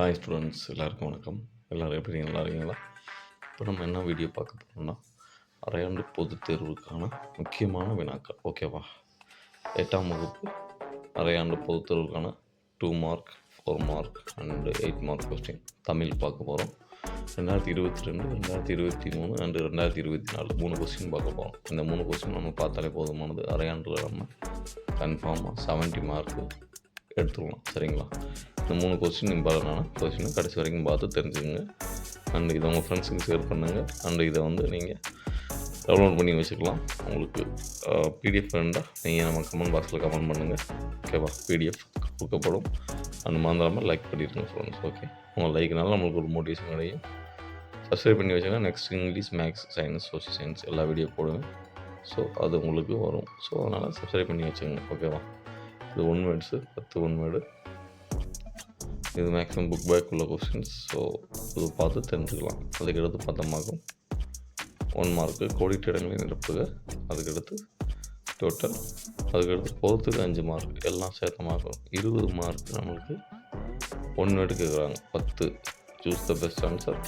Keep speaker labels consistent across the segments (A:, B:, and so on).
A: Hi students எல்லாருக்கும் வணக்கம். எல்லோரும் எப்படி நல்லா இருக்கீங்களா? இப்போ நம்ம என்ன வீடியோ பார்க்க போகிறோம்னா அரையாண்டு பொதுத் தேர்வுக்கான முக்கியமான வினாக்கள். ஓகேவா எட்டாம் வகுப்பு அரையாண்டு பொதுத் தேர்வுக்கான two mark four mark and eight mark question Tamil பார்க்க போகிறோம் ரெண்டாயிரத்தி இருபத்தி ரெண்டு ரெண்டாயிரத்தி இருபத்தி மூணு அண்டு ரெண்டாயிரத்தி இருபத்தி நாலு மூணு கொஸ்டின் பார்க்க போகிறோம் இந்த மூணு கொஸ்டின் நம்ம பார்த்தாலே போதுமானது. அரையாண்டில் நம்ம கன்ஃபார்மாக செவன்ட்டி மார்க்கு எடுத்துக்கலாம் சரிங்களா? இந்த மூணு கொஸ்டின் இம்பார்ட்டண்டான கொஸ்டினை கடைசி வரைக்கும் பார்த்து தெரிஞ்சுக்கோங்க. அண்ட் இதை உங்கள் ஃப்ரெண்ட்ஸுக்கு ஷேர் பண்ணுங்கள் அண்ட் இதை வந்து நீங்கள் டவுன்லோட் பண்ணி வச்சுக்கலாம். உங்களுக்கு பிடிஎஃப் வேண்டாம் நீங்கள் நம்ம கமெண்ட் பாக்ஸில் கமெண்ட் பண்ணுங்கள் ஓகேவா பிடிஎஃப் கொடுக்கப்படும். அண்ட் மறந்துடாமல் லைக் பண்ணிடுங்க ஃப்ரெண்ட்ஸ் ஓகே உங்கள் லைக்னால நம்மளுக்கு ஒரு மோட்டிவேஷன் கிடைக்கும் சப்ஸ்கிரைப் பண்ணி வச்சுங்க next English maths science social science எல்லா வீடியோ போடுவேன். ஸோ அது உங்களுக்கு வரும். ஸோ அதனால் சப்ஸ்கிரைப் பண்ணி வச்சுங்க ஓகேவா இது ஒன் வேர்ட்ஸு பத்து ஒன் வேர்டு இது மேக்ஸிமம் புக் பேக் உள்ள கொஸ்டின்ஸ் ஸோ இது பார்த்து தெரிஞ்சுக்கலாம். அதுக்கடுத்து பத்தமாகும் ஒன் மார்க்கு கோடிட்ட இடங்களை நிரப்புக. அதுக்கடுத்து டோட்டல் அதுக்கடுத்து போகிறதுக்கு அஞ்சு மார்க் எல்லாம் சேர்த்தமாகும் இருபது மார்க் நம்மளுக்கு ஒன்று எடுக்கிறாங்க பத்து. சூஸ் த பெஸ்ட் ஆன்சர்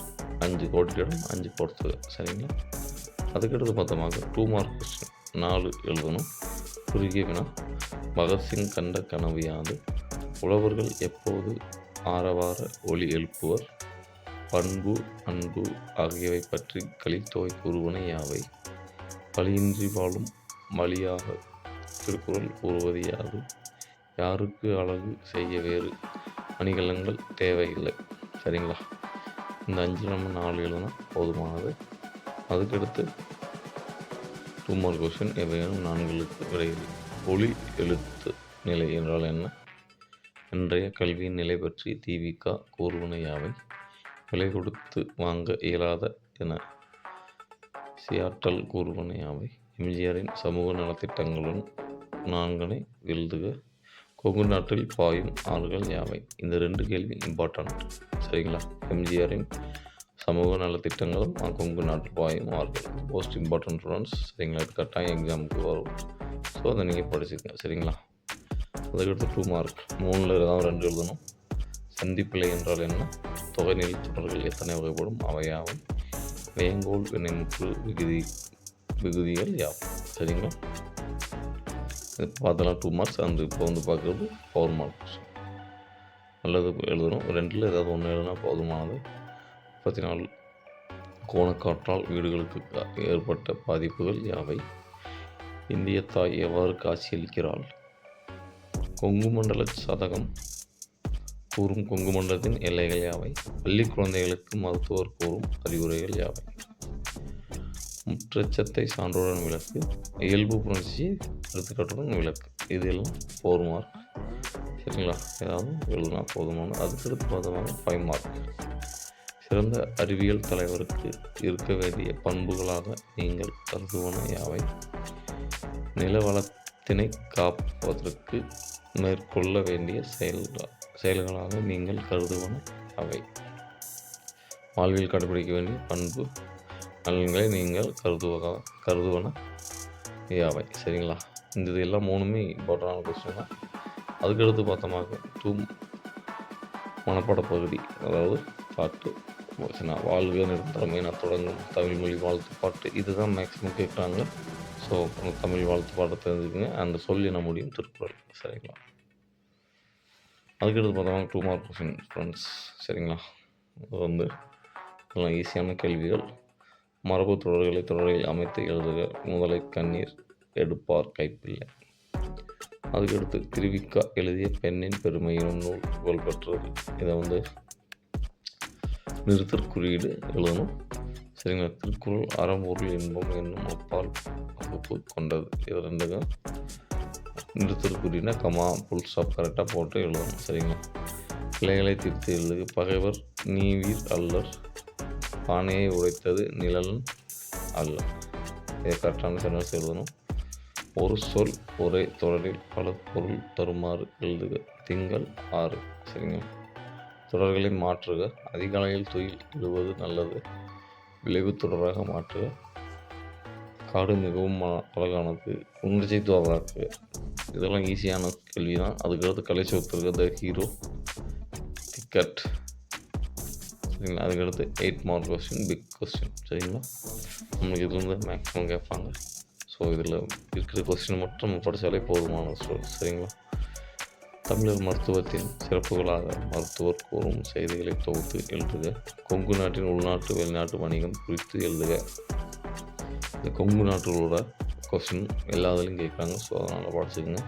A: அஞ்சு கோடிட்டிடம் அஞ்சு பொறுத்துக சரிங்களா? அதுக்கடுத்து பத்தமாக டூ மார்க் கொஸ்டின் நாலு எழுதணும். குறுகிய வினா. பகத்சிங் கண்ட கனவு யாது? உழவர்கள் எப்போது ஆரவார ஒலி எழுப்புவர். பண்பு அன்பு ஆகியவை பற்றி கலித்தொகை கூறுவன யாவை? பழியின்றி வாழும் வழியாக திருக்குறள் கூறுவது யாது? யாருக்கு அழகு செய்ய வேறு அணிகலன்கள் தேவையில்லை. சரிங்களா? இந்த அஞ்சு நம்ம நாலு எழுதுனா போதுமானது. அதுக்கடுத்து டூ மார்க் கொஷின் எவையேனும் நான்களுக்கு விடையில் ஒளி எழுத்து நிலை என்றால் என்ன? இன்றைய கல்வியின் நிலை பற்றி தீபிகா கூறுவன யாவை விலை கொடுத்து வாங்க இயலாத என சியாட்டல் கூறுவன யாவை எம்ஜிஆரின் சமூக நலத்திட்டங்களுடன் நான்கனை எழுதுக கொங்கு நாட்டில் பாயும் ஆறுகள் யாவை? இந்த ரெண்டு கேள்வி இம்பார்ட்டண்ட் சரிங்களா? எம்ஜிஆரின் சமூக நலத்திட்டங்களும் கொங்கு நாட்டில் பாயும் ஆறுகள் மோஸ்ட் இம்பார்ட்டன்ட் ஸ்டூடெண்ட்ஸ் சரிங்களா? கட்டாயம் எக்ஸாமுக்கு வரும். ஸோ அதை நீங்கள் படிச்சுக்கங்க. சரிங்களா? அதுக்கடுத்து டூ மார்க் மூணில் ஏதாவது ரெண்டு எழுதணும். சந்திப்பிழை என்றால் என்ன? தொகைநிலை தொடர்கள் எத்தனை வகைப்படும்? அவையாவும் வேங்கோல் வினைமுற்று விகுதி விகுதிகள் யாவும். சரிங்களா? இது பார்த்தலாம் டூ மார்க்ஸ் அந்த இப்போ வந்து பார்க்குறது ஃபோர் மார்க்ஸ் நல்லது எழுதணும். ரெண்டில் ஏதாவது ஒன்று எழுதுனா போதுமானது. முப்பத்தி நாலு கோணக்காற்றால் வீடுகளுக்கு ஏற்பட்ட பாதிப்புகள் யாவை? இந்திய தாய் எவ்வாறு காட்சியளிக்கிறாள்? கொங்கு மண்டல சதகம். கூறும் கொங்கு மண்டலத்தின் எல்லைகள் யாவை? பள்ளி குழந்தைகளுக்கு மருத்துவர் கூறும் அறிவுரைகள் யாவை? முற்றச்சத்தை சான்றுடன் விளக்கு இயல்பு புணர்ச்சி எடுத்துக்காட்டுடன் விளக்கு. இதெல்லாம் ஃபோர் மார்க் சரிங்களா? ஏதாவது எழுதுனா போதுமான அதுக்கடுத்து போதுமான ஃபைவ் மார்க் சிறந்த அறிவியல் தலைவருக்கு இருக்க வேண்டிய பண்புகளாக நீங்கள் கருதுவன யாவை? நிலவளத்தினை காப்பதற்கு மேற்கொள்ள வேண்டிய செயல்கள் செயல்களாக நீங்கள் கருதுவன அவை. வாழ்வில் கடைபிடிக்க வேண்டிய பண்பு நலன்களை நீங்கள் கருதுவதாக கருதுவன அவை. சரிங்களா? இந்த இது எல்லாம் மூணுமே இம்பார்ட்டண்டான கொஸ்டின் தான். அதுக்கடுத்து பார்த்தோமாக தூம் மனப்பாட பகுதி அதாவது பாட்டு நான் வாழ்க நிரந்தரமே நான் தொடங்கும் தமிழ் மொழி வாழ்த்து பாட்டு இதுதான் மேக்ஸிமம் கேட்குறாங்க ஸோ அந்த தமிழ் வாழ்த்து பாட்டை தெரிஞ்சுக்கோங்க அந்த சொல்லி என்ன முடியும். திருக்குறள். சரிங்களா? அதுக்கடுத்து பார்த்தோம்னா டூ மார்க் கொஸ்டின் ஃப்ரெண்ட்ஸ் சரிங்களா? அது வந்து எல்லாம் ஈஸியான கேள்விகள். மரபு தொடர்களை தொடரில் அமைத்து எழுதுக. முதலை கண்ணீர் எடுப்பார் கைப்பிள்ளை. அதுக்கடுத்து திருவிக்கா எழுதிய பெண்ணின் பெருமை எனும் நூல் புகழ் பெற்றது இதை வந்து நிறுத்தற்குறியீடு எழுதணும். சரிங்களா திருக்குறள் அறம்பொருள் இன்பம் என்னும் அப்பால் வகுப்பு கொண்டது. இது ரெண்டுக்கும் நிறுத்தற்குறினா கமா புல் ஸ்டாப் கரெக்டாக போட்டு எழுதணும். சரிங்களா? கிளைகளை திருத்தி எழுதுக. பகைவர் நீவீர் அல்லர். பானையை உடைத்தது நிழல் அல்ல இதை கரெக்டான சென்டென்ஸ் எழுதணும். ஒரு சொல் ஒரே தொடரில் பல பொருள் தருமாறு எழுதுக. திங்கள் ஆறு. சரிங்களா? தொடர்களை மாற்றுக. அதிகாலையில் துயில் இடுவது நல்லது. விளைவு தொடராக மாற்று. காடு மிகவும் அழகானது. உணர்ச்சி தோறாக்கு இதெல்லாம் ஈஸியான கேள்வி தான் அதுக்கடுத்து கலை சொத்திருக்க த ஹீரோ டிக்கட் சரிங்களா? அதுக்கடுத்து eight mark question big question சரிங்களா? நம்மளுக்கு இதுலேருந்து மேக்ஸிமம் கேட்பாங்க. ஸோ இதில் இருக்கிற கொஸ்டின் மட்டும் நம்ம படித்தாலே போதுமான ஸ்டூடெண்ட்ஸ் சரிங்களா? தமிழர் மருத்துவத்தின் சிறப்புகளாக மருத்துவர் கூறும் செய்திகளை தொகுத்து எழுதுக. கொங்கு நாட்டின் உள்நாட்டு வெளிநாட்டு வணிகம் குறித்து எழுதுக. இந்த கொங்கு நாட்டிலோட கொஸ்டின் எல்லாத்துலேயும் கேட்குறாங்க. ஸோ அதனால் படிச்சுக்கோங்க.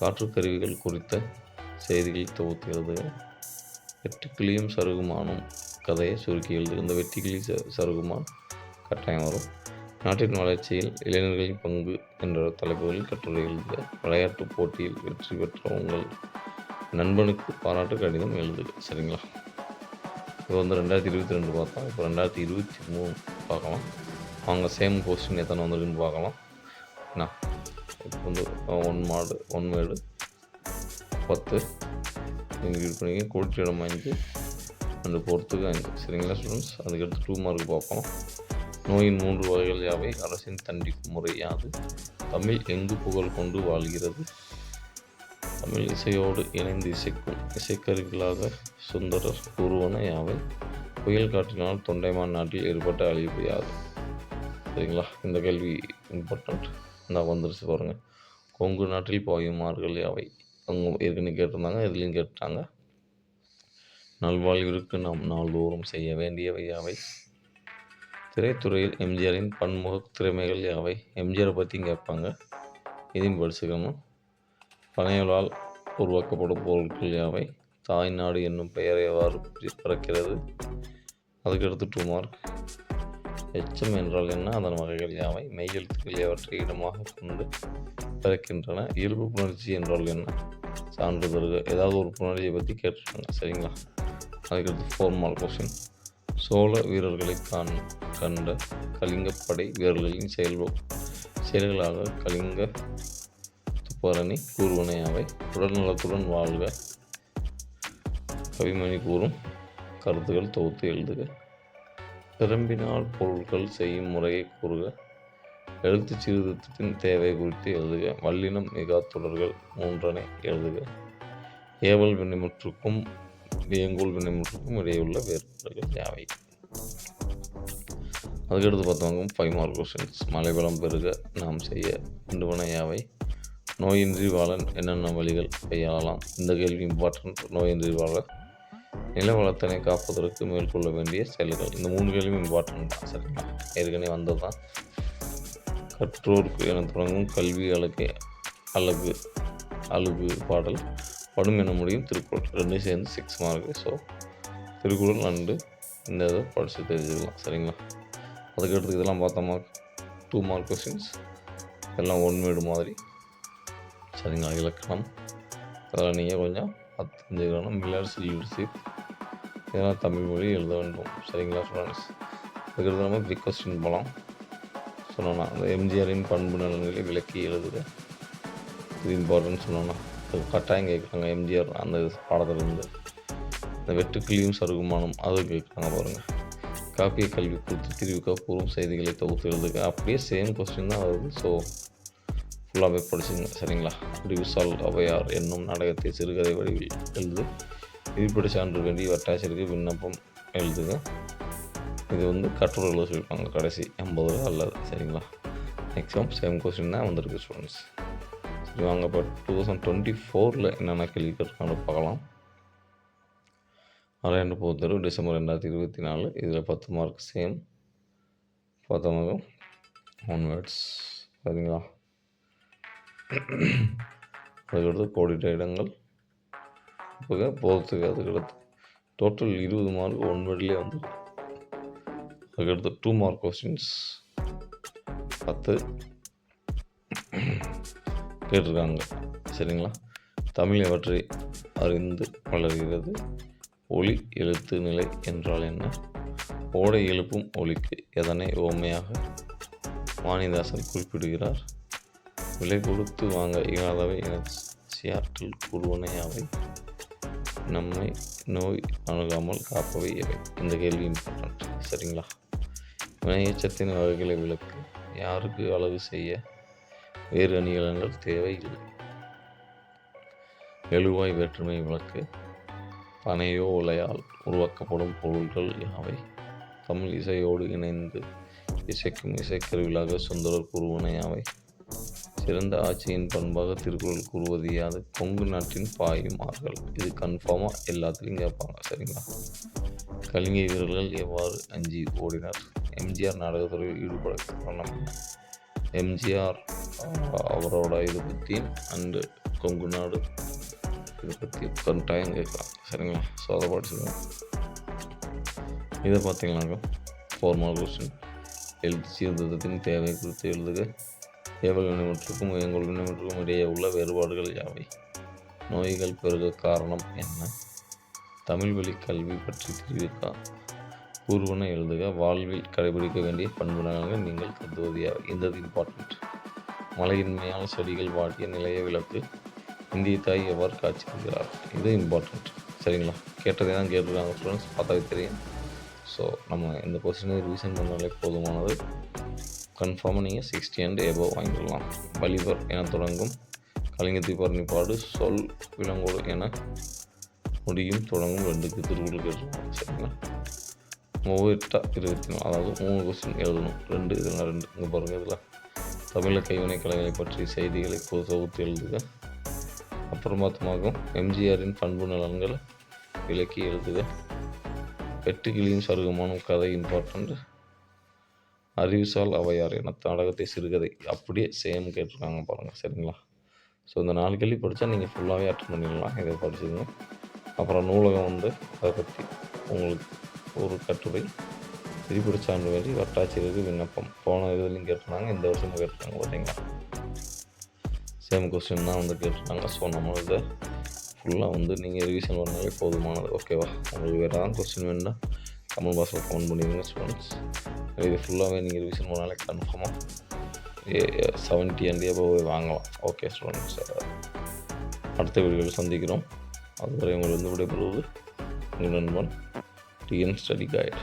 A: காற்றுக்கருவிகள் குறித்த செய்திகளை தொகுத்து எழுதுக. வெட்டுக்கிளியும் சருகுமானும் கதையை சுருக்கி எழுதுக. இந்த வெட்டுக்கிளி ச சருகுமான் கட்டாயம் வரும். நாட்டின் வளர்ச்சியில் இளைஞர்களின் பங்கு என்ற தலைப்புகளில் கட்டுரை எழுத விளையாட்டுப் போட்டியில் வெற்றி பெற்ற உங்கள் நண்பனுக்கு பாராட்டு கடிதம் எழுதுக சரிங்களா? இப்போ வந்து ரெண்டாயிரத்தி இருபத்தி ரெண்டு பார்த்தோம் இப்போ ரெண்டாயிரத்தி இருபத்தி மூணு பார்க்கலாம். அவங்க சேம் கொஸ்டின் எத்தனை வந்திருக்குன்னு பார்க்கலாம். என்ன? இப்போ வந்து ஒன் மாடு ஒன் மேடு பத்து. இன்க்ரீட் பண்ணிங்க கோட்டியிடம் அஞ்சு அண்டு பொறுத்துக்கு அஞ்சு சரிங்களா ஸ்டூடெண்ட்ஸ் அதுக்கடுத்து டூ மார்க் பார்ப்போம் நோயின் மூன்று வகைகள் யாவை அரசின் தண்டிக்கும் முறை யாது? தமிழ் எங்கு புகழ் கொண்டு வாழ்கிறது? தமிழ் இசையோடு இணைந்து இசைக்கும் இசைக்கருவிகளாக சுந்தரர் கூறுவன யாவை? புயல் காற்றினால் தொண்டைமான் நாட்டில் ஏற்பட்ட அழிவு யாது? சரிங்களா? இந்த கேள்வி இம்பார்ட்டண்ட் நான் வந்துருச்சு பாருங்கள் கொங்கு நாட்டில் பாயும் ஆறுகள் யாவை? அவங்க ஏற்கனவே கேட்டிருந்தாங்க இதுலேயும் கேட்டாங்க. நல்வாழ்விற்கு நாம் நாள்தோறும் செய்ய வேண்டியவை யாவை? திரைத்துறையில் எம்ஜிஆரின் பன்முக திறமைகள் யாவை? எம்ஜிஆரை பற்றியும் கேட்பாங்க. இதையும் படிச்சுக்கணும் பனையலால் உருவாக்கப்படும் பொருட்கள் யாவை? தாய்நாடு என்னும் பெயர் எவ்வாறு பிறக்கிறது? அதுக்கடுத்து டூ மார்க் எச்சம் என்றால் என்ன? அதன் வகைகள் யாவை? மெய்யெழுத்துக்கள் எவற்றை இடமாக கொண்டு பிறக்கின்றன. இயல்பு புணர்ச்சி என்றால் என்ன? சான்றிதழ்கள் ஏதாவது ஒரு புணர்ச்சியை பற்றி கேட்டுருக்காங்க. சரிங்களா? அதுக்கடுத்து ஃபோர் மார்க் கொஸ்டின் சோழ வீரர்களை காண் கண்ட கலிங்கப்படை வீரர்களின் செயல்போ செயல்களாக கலிங்க துப்பரணி கூறுவனை அவை. உடல்நலத்துடன் வாழ்க. கவிமணி கூறும் கருத்துக்கள் தொகுத்து எழுதுக. பிரம்பினால் பொருட்கள் செய்யும் முறையை கூறுக. எழுத்து சீர்திருத்தத்தின் தேவை குறித்து எழுதுக. வல்லினம் மிகா தொடர்கள் மூன்றனை எழுதுக. ஏவல் வினைமுற்றுக்கும் வியங்கோல் வினைமுற்றுக்கும் உள்ள வேறுபாடுகள் யாவை அதுக்கடுத்து பார்த்தவங்க ஃபைவ் மார்க் கொஸ்டின்ஸ் மலைவளம் பெருக நாம் செய்ய வேண்டுமன யாவை நோயின்றி வாழ என்னென்ன வழிகள் கையாளலாம் இந்த கேள்வி இம்பார்ட்டன்ட் நோயின்றி வாழ நில வளத்தினை காப்பதற்கு மேற்கொள்ள வேண்டிய செயல்கள் இந்த மூணு கேள்வியும் இம்பார்ட்டன்ட் தான் சரிங்களா ஏற்கனவே வந்தது தான் கற்றோருக்கு என தொடங்கும் கல்வி அழகு அழகு அழகு பாடல் படும் என முடியும். திருக்குறள் ரெண்டும் சேர்ந்து சிக்ஸ் மார்க்கு ஸோ திருக்குறள் நண்டு. இந்த இதை படித்து தெரிஞ்சுக்கலாம். சரிங்களா? அதுக்கடுத்து இதெல்லாம் பார்த்தோமா டூ மார்க் கொஸ்டின்ஸ் எல்லாம் ஒன் வீடு மாதிரி. சரிங்களா? இலக்கணம். அதெல்லாம் நீங்கள் கொஞ்சம் பார்த்து தெரிஞ்சுக்கணும் மில்லர்ஸ் லீடர்ஷிப் இதெல்லாம் தமிழ் மொழி எழுத வேண்டும். சரிங்களா ஸ்டூடெண்ட்ஸ் அதுக்கடுத்து நம்ம பிக் கொஸ்டின் போகலாம் சொன்னோன்னா அந்த எம்ஜிஆரின் பண்பு நலன்களை விளக்கி எழுதுக. இது இம்பார்ட்டன்ட் சொன்னோன்னா கட்டாயம் கேட்குறாங்க எம்ஜிஆர் அந்த பாடத்துலேருந்து. இந்த வெட்டுக்கிளியும் சருகுமானம் அது கேட்குறாங்க பாருங்கள் காப்பிய கல்வி குறித்து திரிவுக்கா கூறும் செய்திகளை தொகுத்து எழுதுக. அப்படியே சேம் கொஸ்டின் தான் வருது. ஸோ ஃபுல்லாகவே படிச்சுங்க சரிங்களா? டிவிசால் அவையார் என்னும் நாடகத்தை சிறுகதை வடிவில் எழுது. விதிப்படி சான்று வேண்டி வட்டாட்சியருக்கு விண்ணப்பம் எழுதுங்க இது வந்து கட்டுரையில் சொல்லியிருப்பாங்க. கடைசி எண்பது அல்லது சரிங்களா? மேக்ஸிமம் சேம் கொஸ்டின் தான் வந்திருக்கு ஸ்டூடெண்ட்ஸ் சரி வாங்க இப்போ டூ தௌசண்ட் டுவெண்ட்டி ஃபோரில் என்னென்ன கேள்வி பார்க்கலாம். அரையாண்டு பொறுத்தவரை டிசம்பர் ரெண்டாயிரத்தி இருபத்தி நாலு இதில் பத்து மார்க் சேம் பத்தொன்பது ஒன் வேர்ட்ஸ் சரிங்களா அதுக்கடுத்து கோடிட்ட இடங்கள். இப்போ போகிறதுக்கு அதுக்கடுத்து டோட்டல் இருபது மார்க் ஒன் வேர்ட்லேயே வந்துருக்கு. அதுக்கடுத்து டூ மார்க் கொஸ்டின்ஸ் பத்து. கேட்டிருக்காங்க. சரிங்களா? தமிழ் எவற்றை அறிந்து வளர்கிறது. ஒளி எழுத்து நிலை என்றால் என்ன? ஓடை எழுப்பும் ஒளிக்கு எதனை ஓமையாக வாணிதாசன் குறிப்பிடுகிறார்? விலை கொடுத்து வாங்க இயலாதவை என சியாற்றில் கூறுவனையாவை நம்மை நோய் அணுகாமல் காப்பவை எவை இந்த கேள்வி இம்பார்ட்டன்ட் சரிங்களா? வினையச்சத்தின் வகைகளை விளக்கு. யாருக்கு அளவு செய்ய வேறு அணிகலன்கள் தேவையில்லை. எழுவாய் வேற்றுமை விளக்கு பனையோ உலையால் உருவாக்கப்படும் பொருள்கள் யாவை? தமிழ் இசையோடு இணைந்து இசைக்கும் இசைக்கருவிகளாக சுந்தரர் கூறுவன யாவை? சிறந்த ஆட்சியின் பண்பாக திருக்குறள் கூறுவது யாது? கொங்கு நாட்டின் பாயும் ஆறுகள். இது கன்ஃபார்மாக எல்லாத்துலேயும் கேட்பாங்க சரிங்களா? கலிங்க வீரர்கள் எவ்வாறு அஞ்சி ஓடினர்? எம்ஜிஆர் நாடகத்துறையில் ஈடுபட காரணம் என்ன? எம்ஜிஆர் அவரோட இது பற்றி அண்டு கொங்கு நாடு இதை பற்றி டைம் கேட்கலாம் சரிங்களா? ஸோ அதை படிச்சுக்கோங்க. இதை பார்த்தீங்கன்னாக்கா ஃபார்மல் கொஸ்டின் எழுத்து சீர்திருத்தத்தின் தேவை குறித்து எழுதுக. ஏவல் வினைமுற்றுக்கும் எங்கள் வினைமுற்றுக்கும் இடையே உள்ள வேறுபாடுகள் யாவை? நோய்கள் பெருக காரணம் என்ன? தமிழ் வழி கல்வி பற்றி தெரிவிக்கா கூறுவன எழுதுக. வாழ்வில் கடைபிடிக்க வேண்டிய பண்பு நீங்கள் கருதுவது இந்த இம்பார்ட்டண்ட் மலையின்மையான செடிகள் வாடிய நிலைய விளக்கு. இந்திய தாய் எவ்வாறு காட்சி தருகிறார் இது இம்பார்ட்டண்ட் சரிங்களா? கேட்டதே தான் கேட்டுருக்காங்க ஸ்டூடெண்ட்ஸ் பார்த்தாவே தெரியும். ஸோ நம்ம இந்த கொஸ்டினை ரிவிஷன் பண்ணாலே போதுமானது. கன்ஃபார்மாக நீங்கள் சிக்ஸ்டி அண்ட் எபோவ் வாங்கிடலாம். வலிவர் என தொடங்கும். கலிங்கத்தை பரணிப்பாடு சொல் விலங்கோடு என முடியும். தொடங்கும். ரெண்டுக்கு திருக்குறள் கேட்டிருக்காங்க. சரிங்களா? மூவெட்டா இருபத்தி நாலு அதாவது மூணு கொஸ்டின் எழுதணும். ரெண்டு இதெல்லாம் ரெண்டு. இங்கே பாருங்கள் இதில் தமிழக கைவினை கலைகளை பற்றிய செய்திகளை தொகுத்து எழுதுக. அப்புறம் பார்த்தோமாகும் எம்ஜிஆரின் பண்பு நலன்கள் விளக்கி எழுதுக. வெட்டுக்கிளியும் சருகமானும் கதை இம்பார்ட்டண்ட் அறிவுசால் அவையார் என நாடகத்தை சிறுகதை அப்படியே சேம் கேட்டிருக்காங்க பாருங்கள் சரிங்களா? ஸோ இந்த நாலு கேள்வி படித்தா நீங்கள் ஃபுல்லாகவே அட்டன் பண்ணிடலாம் இதை படிச்சுங்க அப்புறம் நூலகம் வந்து அதை பற்றி உங்களுக்கு ஒரு கட்டுரை. திரிபுர சான்று வேண்டி வட்டாட்சியருக்கு விண்ணப்பம். போன இதுலையும் கேட்டிருந்தாங்க இந்த வருஷமும் கேட்டிருக்காங்க பார்த்தீங்களா? சேம் கொஸ்டின் தான் வந்து கேட்டிருக்காங்க. ஸோ நம்ம இதை ஃபுல்லாக வந்து நீங்கள் ரிவிஷன் பண்ணாலே போதுமானது. ஓகேவா உங்களுக்கு வேறு ஏதாவது கொஸ்டின் வேணும்னா கமெண்ட் பாக்ஸில் ஃபோன் பண்ணிடுங்க ஸ்டூடெண்ட்ஸ் இது ஃபுல்லாகவே நீங்கள் ரிவிஷன் பண்ணாலே கன்ஃபார்மாக செவன்ட்டி அண்ட் போய் வாங்கலாம். ஓகே ஸ்டூடெண்ட்ஸ் அடுத்த வீடியோவில் சந்திக்கிறோம். அதுவரை உங்களுக்கு வந்து விடைபெறுவது உங்கள் நண்பன் the study guide.